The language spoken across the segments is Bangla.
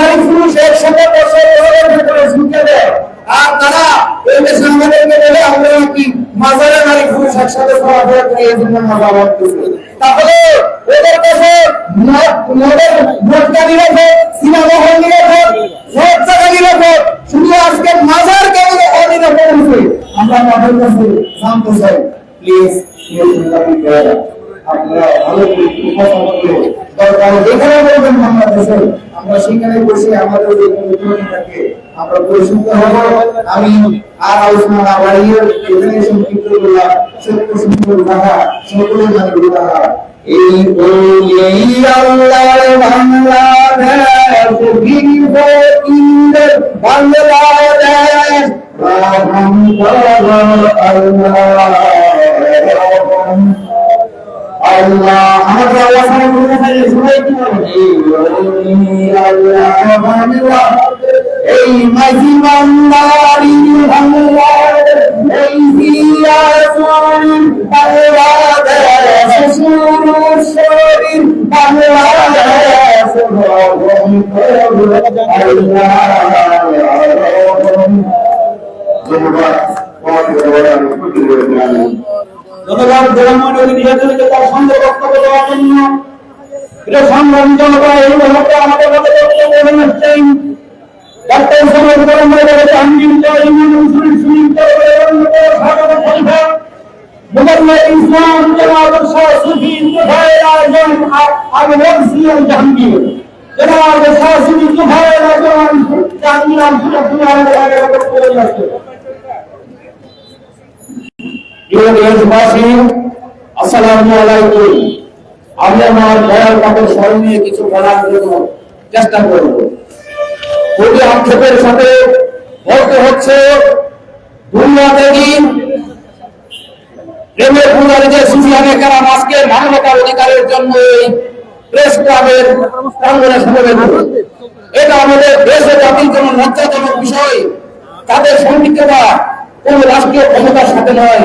নারী পুরুষ একসাথে ভেতরে দেয়। আর তারা এই দেশে আমাদেরকে আমরা মাজারে নারী পুরুষ একসাথে চলাফেরা এই জন্য মজা তাহলে ওদের কাছে সিনেমা হল সব জায়গা শুধু আজকে মাজার কেন অনিরাপদ হয়েছে? আমরা কাছে চাই। প্লিজ আপনারা ভালো করে বলবেন। বাংলাদেশে আমরা সেখানে বসে আমাদের যে কমিটিটাকে আমরা পরিশুদ্ধ হব। আমি আর আলোচনা না বাড়িয়ে এখানে সংক্ষিপ্ত করলাম। সত্য সুন্দর কথা সকলের মানে কথা। এই বলেই আল্লাহর বাংলাদেশ বিভ ইন্দ্র বাংলাদেশ আল্লাহ। আল্লাহ আমাদের আল্লাহ সামনে থাকে সবাই কি আল্লাহ এই মাঝি বান্দারি জনমন্ডলী নিয়োজনকে তার সঙ্গে বক্তব্য দেওয়ার জন্য। এটা সংগ্রামী জনতা এই মুহূর্তে আমাদের মধ্যে বক্তব্য আসছেন ডাক্তার সমাজ গরম হয়ে গেছে আমিন ইমান মুসলিম সুনিম স্বাগত খলিফা মুহাম্মদ ইসলাম, জনাব শাহ সুফি ইন্তফায়ের আজম আবু ওয়াসিম জাহাঙ্গীর। জনাব শাহ সুফি ইন্তফায়ের আজম জাহাঙ্গীর আব্দুল আব্দুল বক্তব্য বলে আসছেন আমি আমার কিছু জন্য চেষ্টা সাথে হচ্ছে প্রেমের যে আজকে মানবতার অধিকারের জন্য এই প্রেস ক্লাবের এটা আমাদের দেশ ও জাতির জন্য লজ্জাজনক বিষয়। তাদের সম্পৃক্ততা কোন রাষ্ট্রীয় ক্ষমতার সাথে নয়।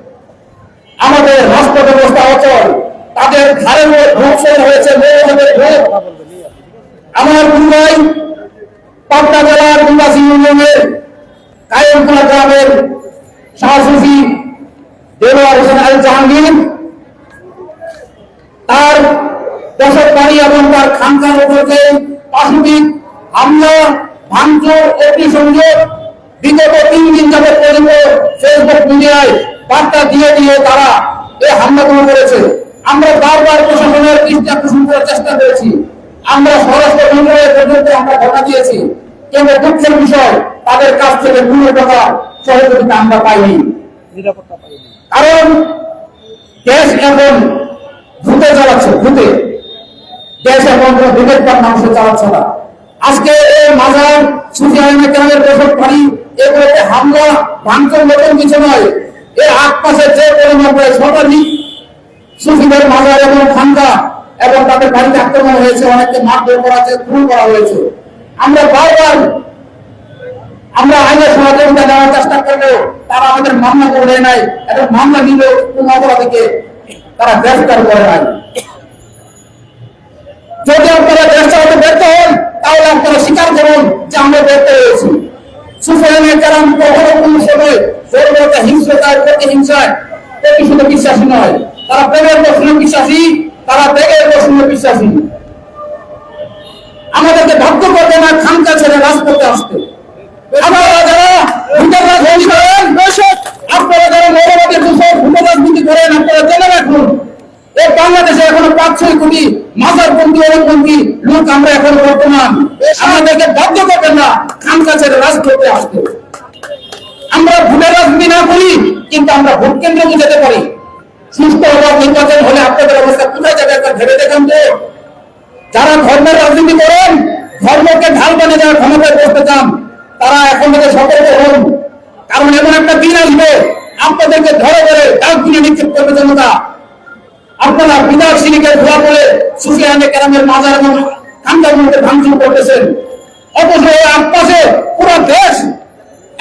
আমাদের রাষ্ট্র ব্যবস্থা অচল। তাদের ধ্বংস হয়েছে আমার মুম্বাই পাবনা জেলার নিবাসী ইউনিয়নের কায়েমপুরা গ্রামের শাহসুফি দেলোয়ার হোসেন আল জাহাঙ্গীর, তার দশক বাড়ি এবং তার খানকার উপরকে পাশবিক হামলা, ভাঙচুর অগ্নিসংযোগ বিগত তিন দিন যাবৎ পর্যন্ত ফেসবুক মিডিয়ায়। বার্তা দিয়ে দিয়ে তারা এই হামলাগুলো করেছে। আমরা বারবার প্রশাসনের দৃষ্টি আকর্ষণ করার চেষ্টা করেছি। আমরা স্বরাষ্ট্র মন্ত্রণালয় পর্যন্ত আমরা ধরা দিয়েছি। কিন্তু দুঃখের বিষয় তাদের কাছ থেকে কোনো টাকা সহযোগিতা আমরা পাইনি। কারণ দেশ এখন ভূতে চালাচ্ছে ভূতে। দেশ এখন কোনো বিবেকবান মানুষ চালাচ্ছে না। আজকে এই মাজার সুফি আহমেদ বসত বাড়ি এগুলোতে হামলা ভাঙচুর নতুন কিছু নয়। এর মাসে যে পরিমাণ প্রায় শতাধিক সুফিদের মাজার এবং খান্দা হয়েছে, অনেককে মারধর করা হয়েছে, খুন করা হয়েছে। আমরা বারবার আমরা আইনের চেষ্টা করলেও তারা আমাদের করে নাই এবং মামলা নিল কোন অপরাধীকে তারা গ্রেফতার করে নাই। যদি আপনারা গ্রেফতার হতে ব্যর্থ হন, তাহলে আপনারা স্বীকার করুন যে আমরা ব্যর্থ হয়েছি। সুফিয়ানের কারণ জোরবলতা হিংস্রতার প্রতিহিংসায় প্রতিশোধ বিশ্বাসী নয়। তারা প্রেমের প্রশ্নে বিশ্বাসী, তারা ত্যাগের প্রশ্নে বিশ্বাসী। আমাদেরকে বাধ্য করবে না, খানকা ছেড়ে রাজপথে আসতে। এই বাংলাদেশে এখনও পাঁচ ছয় কোটি মাজারপন্থী অরপন্থী লোক আমরা এখন বর্তমান। আমাদেরকে বাধ্য করবেন না, খানকা ছেড়ে রাজপথে আসতে। আমরা ভোটের রাজনীতি না করি, কিন্তু আমরা ভোট কেন্দ্রে যেতে পারি। সুস্থ হওয়ার নির্বাচন হলে আপনাদের অবস্থা কোথায় যাবে একবার ভেবে দেখুন তো। যারা ধর্মের রাজনীতি করেন, ধর্মকে ঢাল বানিয়ে সতর্ক হন। কারণ এমন একটা দিন আসবে, আপনাদেরকে ধরে ধরে তার দিনে নিক্ষেপ করবে জনতা। আপনারা বিধায়ক সিনিকে ধোয়া বলে সুফিয়ানে কেরামের মাজার এবং খান্দার মধ্যে ভাঙচুর করতেছেন। অথচ এই আশপাশে পুরো দেশ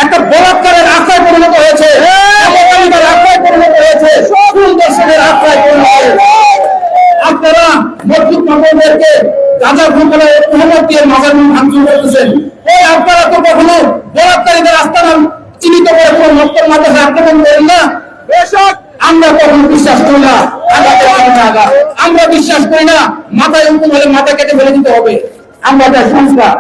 একটা বলাৎকারের আশ্রয় পরিণত হয়েছে। আশ্রয় পরিণত হয়েছে। সকল দর্শকের আশ্রয় পরিণত হয়েছে। আপনারা মসজিদ মামলাদেরকে গাঁজা ভ্রমণে মোহাম্মদ দিয়ে মাজার ভাঙচুর করতেছেন। ওই আপনারা তো কখনো বলাৎকারীদের আস্তানা চিহ্নিত করে কোনো মক্তর মাদ্রাসা আক্রমণ করেন না? আমরা কখনো বিশ্বাস করি না। আমরা বিশ্বাস করি না মাথায় হুকুম হলে মাথা কেটে ফেলে দিতে হবে। আমরা তার সংস্কার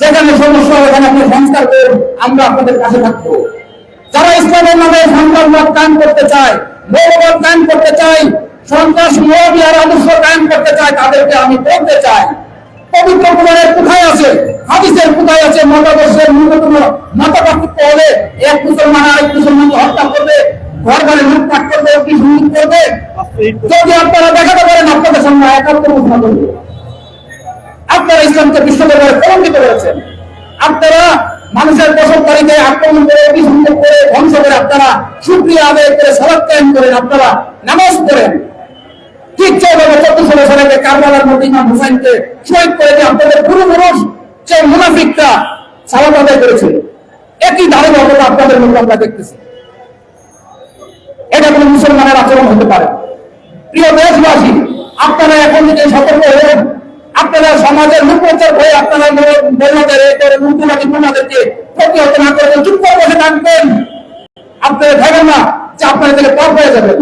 যেখানে সমস্যা ওখানে আপনি সংস্কার করুন আমরা আপনাদের কাছে থাকব। যারা ইসলামের নামে সন্ত্রাসবাদ কায়েম করতে চায় মৌলবাদ কায়েম করতে চায় সন্ত্রাস মৌলবিয়ার আদর্শ কায়েম করতে চায় তাদেরকে আমি বলতে চাই পবিত্র কোরআনের কোথায় আছে? হাদিসের কোথায় আছে? মতাদর্শের ন্যূনতম মতপার্থক্য হলে এক মুসলমান আরেক মুসলমানকে হত্যা করবে ঘর ঘরে লুটপাট করবে কি করবে? যদি আপনারা দেখাতে পারেন আপনাদের সামনে একাত্তর ঘোষণা করবে। আপনারা ইসলামকে বিশ্ব দরবারে কলঙ্কিত করেছেন। আপনারা মানুষের বসতবাড়িতে আক্রমণ করে অভিসংযোগ করে, ধ্বংস করে আপনারা সুক্রিয়া আদায় করে সড়ক কায়েম করেন, আপনারা নামাজ পড়েন। ঠিক যেভাবে চোদ্দশো সালে কারবালার মধ্যে ইমাম হুসাইনকে শহীদ করে দিয়ে আপনাদের পূর্বপুরুষ যে মুনাফিকটা সালাত আদায় করেছিল, একই ধারাবাহিকতা আপনাদের মধ্যে আমরা দেখতেছি। এটা কোনো মুসলমানের আচরণ হতে পারে। প্রিয় দেশবাসী, আপনারা এখন থেকে সতর্ক হন আপনারা সমাজের মুখোচার হয়ে আপনারা বন্যাদের করে মুখ্যমন্ত্রী মোনাদেরকে প্রতিহত না করে চুপ করে বসে থাকবেন। আপনারা ভাবেন না যে আপনারা তাহলে পথ হয়ে যাবেন।